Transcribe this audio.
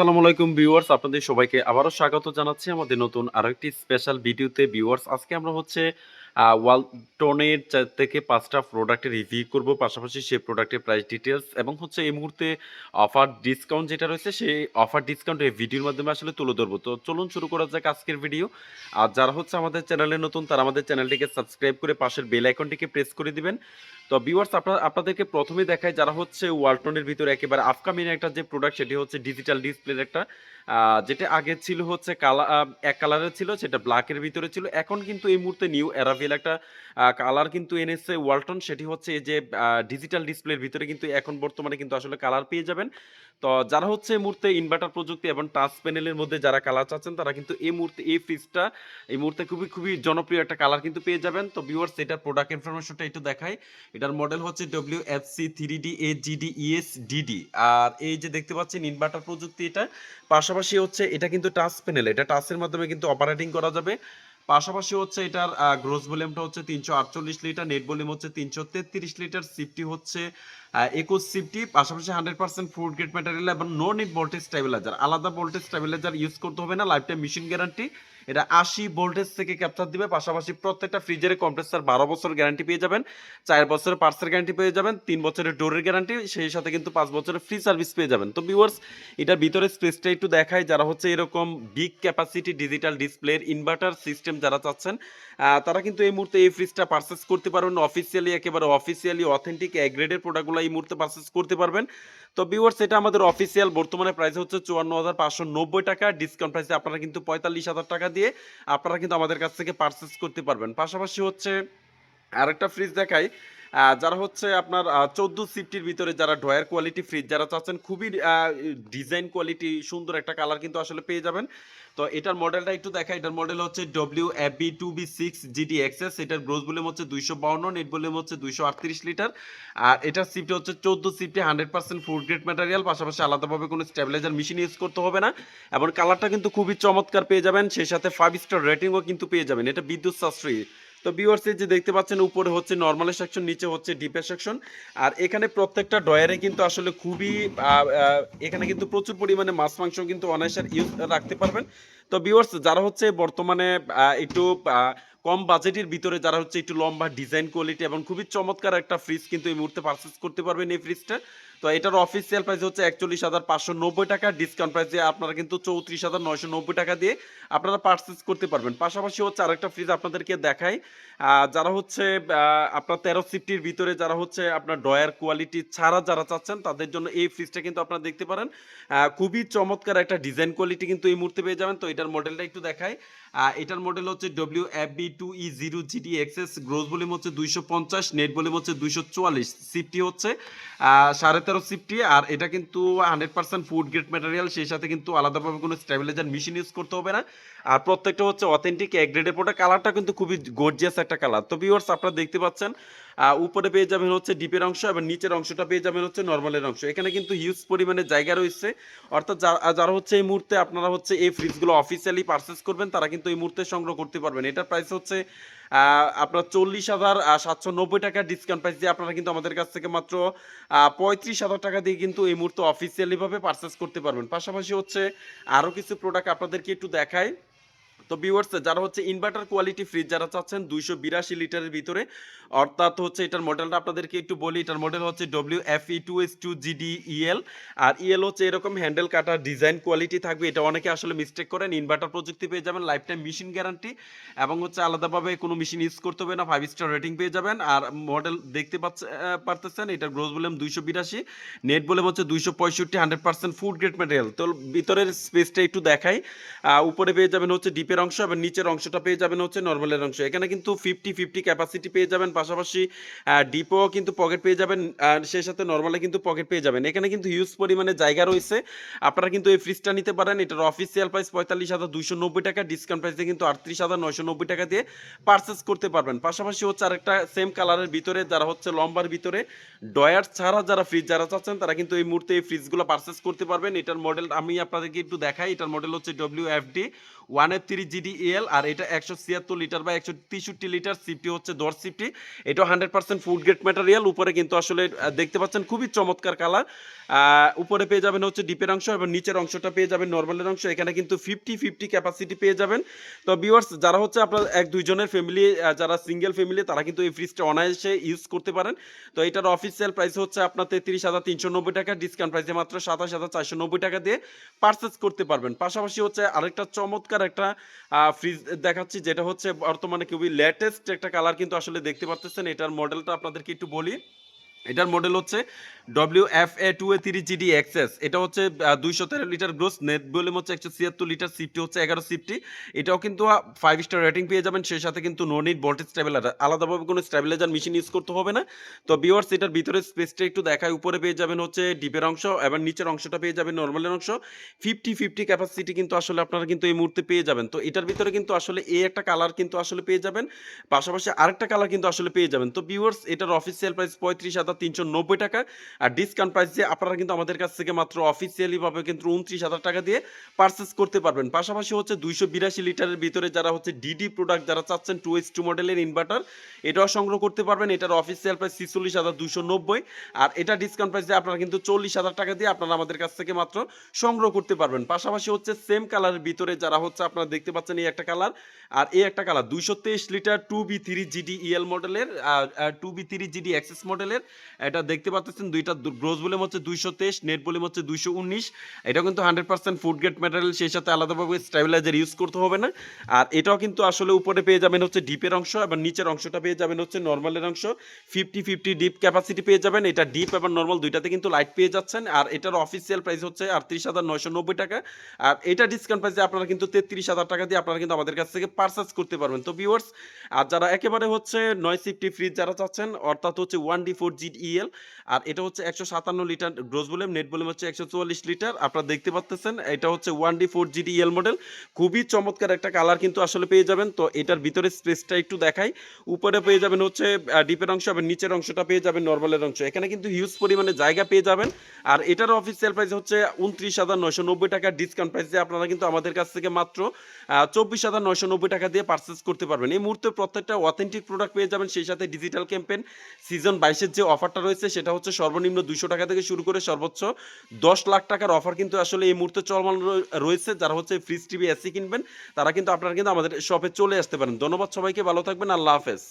আসসালামু আলাইকুম, ভিউয়ার্স। আপনাদের সবাইকে আবারও স্বাগত জানাচ্ছি আমাদের নতুন আরও একটি স্পেশাল ভিডিওতে। ভিউয়ার্স, আজকে আমরা হচ্ছে ওয়ালটনের চার থেকে পাঁচটা প্রোডাক্টের রিভিউ করব। পাশাপাশি সেই প্রোডাক্টের প্রাইস ডিটেলস এবং হচ্ছে এই মুহূর্তে অফার ডিসকাউন্ট যেটা রয়েছে, সেই অফার ডিসকাউন্ট এই ভিডিওর মাধ্যমে আসলে তুলে ধরবো। তো চলুন শুরু করা যাক আজকের ভিডিও আর যারা হচ্ছে আমাদের চ্যানেলে নতুন, তারা আমাদের চ্যানেলটিকে সাবস্ক্রাইব করে পাশের বেল আইকনটিকে প্রেস করে দিবেন। তো ভিউয়ার্স আপনার আপনাদেরকে প্রথমে দেখায় যারা হচ্ছে ওয়ালটনের ভিতরে একেবারে আফকামিং একটা যে প্রোডাক্ট সেটি হচ্ছে ডিজিটাল ডিসপ্লের একটা যেটা আগে ছিল হচ্ছে কালা আহ, এক কালারের ছিল সেটা ব্ল্যাকের ভিতরে ছিল। এখন কিন্তু এই মুহূর্তে নিউ অ্যারাভেল একটা কালার কিন্তু এনেছে ওয়ালটন সেটি হচ্ছে এই যে ডিজিটাল ডিসপ্লের ভিতরে কিন্তু এখন বর্তমানে কিন্তু আসলে কালার পেয়ে যাবেন। তো যারা হচ্ছে এই মুহূর্তে ইনভার্টার প্রযুক্তি এবং টাচ প্যানেলের মধ্যে যারা কালার চাচ্ছেন তারা কিন্তু এই মুহূর্তে এই ফ্রিজটা এই মুহূর্তে খুবই খুবই জনপ্রিয় একটা কালার কিন্তু পেয়ে যাবেন। তো ভিউয়ার্স এটার প্রোডাক্ট ইনফরমেশনটা একটু দেখাই। এটার মডেল হচ্ছে W F C three D A GD ES DD আর এই যে দেখতে পাচ্ছেন ইনভার্টার প্রযুক্তি এটা, পাশাপাশি হচ্ছে এটা কিন্তু টাচ প্যানেল এটা টাচের মাধ্যমে কিন্তু অপারেটিং করা যাবে। পাশাপাশি হচ্ছে এটার গ্রোস ভলিউমটা হচ্ছে তিনশো আটচল্লিশ লিটার নেট ভলিউম হচ্ছে তিনশো তেত্রিশ লিটার সিফটি হচ্ছে একুশ পাশাপাশি hundred percent food grade material এবং নো নিট ভোল্টেজ স্টেবিলাইজার আলাদা ভোল্টেজ স্টেবিলাইজার ইউজ করতে হবে না লাইফ টাইম মেশিন গ্যারান্টি এটা আশি ভোল্টেজ থেকে ক্যাপচার দিবে, পাশাপাশি প্রত্যেকটা ফ্রিজের কম্প্রেসার বারো বছর গ্যারান্টি পেয়ে যাবেন, চার বছরের পার্সের গ্যারান্টি পেয়ে যাবেন, তিন বছরের ডোরের গ্যারান্টি সেই সাথে কিন্তু পাঁচ বছরের ফ্রি সার্ভিস পেয়ে যাবেন। তো ভিউয়ার্স এটার ভিতরে স্পেসটা একটু দেখায় যারা হচ্ছে এরকম বিগ ক্যাপাসিটি ডিজিটাল ডিসপ্লের ইনভার্টার সিস্টেম যারা চাচ্ছেন তারা কিন্তু এই মুহূর্তে এই ফ্রিজটা পারচেস করতে পারবেন। অফিসিয়ালি একেবারে অফিসিয়ালি অথেন্টিক গ্রেডের প্রোডাক্টগুলো এই মুহূর্তে পারচেস করতে পারবেন। তো ভিউয়ার্স এটা আমাদের অফিসিয়াল বর্তমানে প্রাইস হচ্ছে চুয়ান্ন হাজার পাঁচশো নব্বই টাকা। ডিসকাউন্ট প্রাইসে আপনারা কিন্তু পঁয়তাল্লিশ হাজার টাকা দিয়ে আপনারা কিন্তু আমাদের কাছ থেকে পারচেস করতে পারবেন। পাশাপাশি হচ্ছে আরেকটা ফ্রিজ দেখাই। যারা হচ্ছে আপনার চোদ্দ সিফটির ভিতরে যারা ড্রয়ার কোয়ালিটি ফ্রিজ যারা চাচ্ছেন, খুবই ডিজাইন কোয়ালিটি সুন্দর একটা কালার কিন্তু আসলে পেয়ে যাবেন। তো এটার মডেলটা একটু দেখা এটার মডেল হচ্ছে W F B two B six GD XS এটার গ্রোথ ভলিউম হচ্ছে দুইশো বাউন্ন নেট ভলিউম হচ্ছে দুইশো আটত্রিশ লিটার আর এটার সিফটি হচ্ছে চোদ্দ CFT hundred percent food grade material পাশাপাশি আলাদাভাবে কোনো স্টেবিলাইজার মেশিন ইউজ করতে হবে না। এবং কালারটা কিন্তু খুবই চমৎকার পেয়ে যাবেন। সেই সাথে ফাইভ স্টার রেটিংও কিন্তু পেয়ে যাবেন। এটা বিদ্যুৎ সাশ্রয়ী। তো ভিউয়ার্সের যে দেখতে পাচ্ছেন, উপরে হচ্ছে নর্মালের সেকশন নিচে হচ্ছে ডিপের সেকশন আর এখানে প্রত্যেকটা ডয়ারে কিন্তু আসলে খুবই এখানে কিন্তু প্রচুর পরিমাণে মাছ, মাংস কিন্তু অনায়াসের ইউজ রাখতে পারবেন। তো ভিউয়ার্স যারা হচ্ছে বর্তমানে একটু কম বাজেটের ভিতরে, যারা হচ্ছে একটু লম্বা ডিজাইন কোয়ালিটি এবং খুবই চমৎকার একটা ফ্রিজ কিন্তু এই মুহূর্তে পারচেস করতে পারবেন এই ফ্রিজটা তো এটার অফিসিয়াল প্রাইস হচ্ছে একচল্লিশ হাজার পাঁচশো নব্বই টাকা। ডিসকাউন্ট প্রাইসে আপনারা কিন্তু চৌত্রিশ হাজার নয়শো নব্বই টাকা দিয়ে আপনারা পারচেস করতে পারবেন। পাশাপাশি হচ্ছে আরেকটা ফ্রিজ আপনাদেরকে দেখাই। যারা হচ্ছে আপনার তেরো সিফটির ভিতরে যারা হচ্ছে আপনার ডয়ার কোয়ালিটি ছাড়া যারা চাচ্ছেন, তাদের জন্য এই ফ্রিজটা কিন্তু আপনারা দেখতে পারেন। খুবই চমৎকার একটা ডিজাইন কোয়ালিটি কিন্তু এই মুহূর্তে পেয়ে যাবেন। তো এটার মডেলটা একটু দেখাই। এটার মডেল হচ্ছে W F B two E zero GD XS gross volume হচ্ছে দুইশো পঞ্চাশ নেট ভলিউম হচ্ছে দুইশো চুয়াল্লিশ। সিফটি হচ্ছে সাড়ে তেরো সিফটি আর এটা কিন্তু hundred percent food grade material সেই সাথে কিন্তু আলাদাভাবে কোনো স্টেবিলাইজার মেশিন ইউজ করতে হবে না। আর প্রত্যেকটা হচ্ছে অথেন্টিক এক গ্রেডের প্রোডাক্ট কালারটা কিন্তু খুবই গর্জিয়াস একটা কালার তো ভিউয়ার্স আপনারা দেখতে পাচ্ছেন উপরে পেয়ে যাবেন হচ্ছে ডিপের অংশ এবং নিচের অংশটা পেয়ে যাবেন হচ্ছে নর্মালের অংশ। এখানে কিন্তু হিউজ পরিমাণে জায়গা রয়েছে। অর্থাৎ যারা হচ্ছে এই মুহূর্তে আপনারা হচ্ছে এই ফ্রিজগুলো অফিসিয়ালি পারচেস করবেন, তারা কিন্তু এই মুহূর্তে সংগ্রহ করতে পারবেন। এটার প্রাইস হচ্ছে আপনার চল্লিশ হাজার সাতশো নব্বই টাকার ডিসকাউন্ট প্রাইস দিয়ে আপনারা কিন্তু আমাদের কাছ থেকে মাত্র পঁয়ত্রিশ হাজার টাকা দিয়ে কিন্তু এই মুহূর্তে অফিসিয়ালিভাবে পারচেস করতে পারবেন। পাশাপাশি হচ্ছে আরও কিছু প্রোডাক্ট আপনাদেরকে একটু দেখাই। তো ভিউয়ার্স যারা হচ্ছে ইনভার্টার কোয়ালিটি ফ্রিজ যারা চাচ্ছেন, দুইশো বিরাশি লিটারের ভিতরে, অর্থাৎ হচ্ছে এটার মডেলটা আপনাদেরকে একটু বলি, এটার মডেল হচ্ছে W F E two S two GD EL আর ইএল হচ্ছে এরকম হ্যান্ডেল কাটার ডিজাইন কোয়ালিটি থাকবে, এটা অনেকে আসলে মিস্টেক করেন ইনভার্টার প্রযুক্তি পেয়ে যাবেন লাইফ টাইম মেশিন গ্যারান্টি এবং হচ্ছে আলাদাভাবে কোনো মেশিন ইউজ করতে হবে না ফাইভ স্টার রেটিং পেয়ে যাবেন, আর মডেল দেখতে পাচ্ছে পারতেছেন, এটার গ্রোথ ভলিউম দুইশো বিরাশি নেট ভলিউম হচ্ছে দুইশো পঁয়ষট্টি hundred percent food grade material তো ভিতরের স্পেসটা একটু দেখাই উপরে পেয়ে যাবেন হচ্ছে ডিপের অংশ এবং নিচের অংশটা পেয়ে যাবেন হচ্ছে নর্মালের অংশ। এখানে কিন্তু ফিফটি ফিফটি ক্যাপাসিটি পেয়ে যাবেন, পাশাপাশি ডিপো কিন্তু পকেট পেয়ে যাবেন, আর সেই সাথে নর্মালে কিন্তু পকেট পেয়ে যাবেন। এখানে কিন্তু হিউজ পরিমাণে জায়গা রয়েছে। আপনারা কিন্তু এই ফ্রিজটা নিতে পারেন। এটার অফিসিয়াল প্রাইস পঁয়তাল্লিশ হাজার দুইশো নব্বই টাকা। ডিসকাউন্ট প্রাইসে কিন্তু আটত্রিশ হাজার নয়শো নব্বই টাকা দিয়ে পারচেস করতে পারবেন। পাশাপাশি হচ্ছে আরেকটা সেম কালারের ভিতরে যারা হচ্ছে লম্বার ভিতরে ডয়ার ছাড়া যারা ফ্রিজ যারা চাচ্ছেন, তারা কিন্তু এই মুহূর্তে এই ফ্রিজগুলো পারচেস করতে পারবেন। এটার মডেল আমি আপনাদেরকে একটু দেখাই। এটার মডেল হচ্ছে W F D one F three GD L আর এটা একশো ছিয়াত্তর লিটার বা একশো তেষট্টি লিটার সিফটি হচ্ছে দশ সিফটি এটা hundred percent food grade material উপরে কিন্তু আসলে দেখতে পাচ্ছেন খুবই চমৎকার কালার উপরে পেয়ে যাবেন হচ্ছে ডিপের অংশ এবং নিচের অংশটা পেয়ে যাবেন নর্মালের অংশ। এখানে কিন্তু ফিফটি ফিফটি ক্যাপাসিটি পেয়ে যাবেন। তো ভিউয়ার্স যারা হচ্ছে আপনার এক দুইজনের ফ্যামিলি যারা সিঙ্গেল ফ্যামিলি তারা কিন্তু এই ফ্রিজটা অনায়াসে ইউজ করতে পারেন। তো এটার অফিসিয়াল প্রাইস হচ্ছে আপনার তেত্রিশ হাজার তিনশো নব্বই টাকা ডিসকাউন্ট প্রাইসে মাত্র সাতাশ হাজার চারশো নব্বই টাকা দিয়ে পারচেস করতে পারবেন। পাশাপাশি হচ্ছে আরেকটা চমৎকার একটা ফ্রিজ দেখাচ্ছি, যেটা হচ্ছে বর্তমানে খুবই লেটেস্ট একটা কালার কিন্তু আসলে দেখতে পারতেছেন। এটার মডেলটা আপনাদেরকে একটু বলি। এটার মডেল হচ্ছে W F A two A three GD XS এটা হচ্ছে দুইশো তেরো লিটার গ্রোস নেট ভলিউম হচ্ছে একশো ছিয়াত্তর লিটার সিফটি হচ্ছে এগারো সিফটি এটাও কিন্তু ফাইভ স্টার রেটিং পেয়ে যাবেন, সেই সাথে কিন্তু নো নিট ভোল্টেজ স্টেবিলাইজার আলাদাভাবে কোনো স্টেবিলাইজার মেশিন ইউজ করতে হবে না। তো বিওয়ার্স এটার ভিতরে স্পেসটা একটু দেখায় উপরে পেয়ে যাবেন হচ্ছে ডিপের অংশ এবং নিচের অংশটা পেয়ে যাবেন নর্মালের অংশ। ফিফটি ফিফটি ক্যাপাসিটি কিন্তু আসলে আপনারা কিন্তু এই মুহূর্তে পেয়ে যাবেন। তো এটার ভিতরে কিন্তু আসলে এই একটা কালার কিন্তু আসলে পেয়ে যাবেন। পাশাপাশি আরেকটা কালার কিন্তু আসলে পেয়ে যাবেন। তো বিওয়ার্স এটার অফিসিয়াল প্রাইস পঁয়ত্রিশ হাজার তিনশো নব্বই টাকা। আর ডিসকাউন্ট প্রাইস দিয়ে আপনারা কিন্তু আমাদের কাছ থেকে মাত্র অফিসিয়ালি ভাবে কিন্তু উনত্রিশ হাজার টাকা দিয়ে পারচেস করতে পারবেন। পাশাপাশি হচ্ছে দুইশো বিরাশি লিটারের ভিতরে যারা হচ্ছে ডিডি প্রোডাক্ট যারা চাচ্ছেন টু এস টু মডেলের ইনভার্টার এটাও সংগ্রহ করতে পারবেন। এটার অফিসিয়াল প্রাইস ছিচল্লিশ হাজার দুশো নব্বই। আর এটা ডিসকাউন্ট প্রাইস দিয়ে আপনারা কিন্তু চল্লিশ হাজার টাকা দিয়ে আপনারা আমাদের কাছ থেকে মাত্র সংগ্রহ করতে পারবেন। পাশাপাশি হচ্ছে সেম কালারের ভিতরে যারা হচ্ছে আপনারা দেখতে পাচ্ছেন এই একটা কালার আর এই একটা কালার দুইশো তেইশ litre two B three GD EL মডেলের two B three GD XS মডেলের এটা দেখতে পাচ্ছেন দুইটা গ্রোজ ভলিউম হচ্ছে দুইশো তেইশ নেট ভলিউম হচ্ছে দুইশো উনিশ। এটা কিন্তু hundred percent food grade material সেই সাথে আলাদাভাবে স্টেবিলাইজার ইউজ করতে হবে না। আর এটাও কিন্তু আসলে উপরে পেয়ে যাবেন হচ্ছে ডিপের অংশ এবং নিচের অংশটা পেয়ে যাবেন হচ্ছে নর্মালের অংশ। ফিফটি ফিফটি ডিপ ক্যাপাসিটি পেয়ে যাবেন, এটা ডিপ এবং নর্মাল দুইটাতে কিন্তু লাইট পেয়ে যাচ্ছেন। আর এটার অফিসিয়াল প্রাইস হচ্ছে আটত্রিশ হাজার নয়শো নব্বই টাকা। আর এটা ডিসকাউন্ট প্রাইসে আপনারা কিন্তু তেত্রিশ হাজার টাকা দিয়ে আপনারা কিন্তু আমাদের কাছ থেকে পারচেস করতে পারবেন। তো ভিউয়ার্স আর যারা একেবারে হচ্ছে নয় সিফটি ফ্রিজ যারা চাচ্ছেন, অর্থাৎ হচ্ছে one D four GD EL আর এটা হচ্ছে একশো সাতান্ন litre gross volume net volume হচ্ছে একশো চুয়াল্লিশ লিটার। আপনারা দেখতে পাচ্ছেন এটা হচ্ছে one D four GD EL model খুবই চমৎকার একটা কালার কিন্তু আসলে পেয়ে যাবেন। তো এটার ভিতরে স্পেসটা একটু দেখাই। উপরে পেয়ে যাবেন হচ্ছে ডিপের অংশ এবং নিচের অংশটা পেয়ে যাবেন নর্মালের অংশ। এখানে কিন্তু হিউজ পরিমাণে জায়গা পেয়ে যাবেন। আর এটার অফিসিয়াল প্রাইস হচ্ছে উনত্রিশ হাজার নয়শো নব্বই টাকা। ডিসকাউন্ট প্রাইস আপনারা কিন্তু আমাদের কাছ থেকে মাত্র চব্বিশ হাজার নয়শো নব্বই টাকা দিয়ে পারচেস করতে পারবেন। এই মুহূর্তে প্রত্যেকটা অথেন্টিক প্রোডাক্ট পেয়ে যাবেন। সেই সাথে ডিজিটাল ক্যাম্পেন সিজন বাইশের যে অফারটা রয়েছে, সেটা হচ্ছে সর্বনিম্ন দুইশো টাকা থেকে শুরু করে সর্বোচ্চ দশ লাখ টাকার অফার কিন্তু আসলে এই মুহূর্তে চলমান রয়েছে। যারা হচ্ছে ফ্রিজ, টিভি, এসি কিনবেন, তারা কিন্তু আপনারা কিন্তু আমাদের শপে চলে আসতে পারেন। ধন্যবাদ সবাইকে, ভালো থাকবেন, আল্লাহ হাফেজ।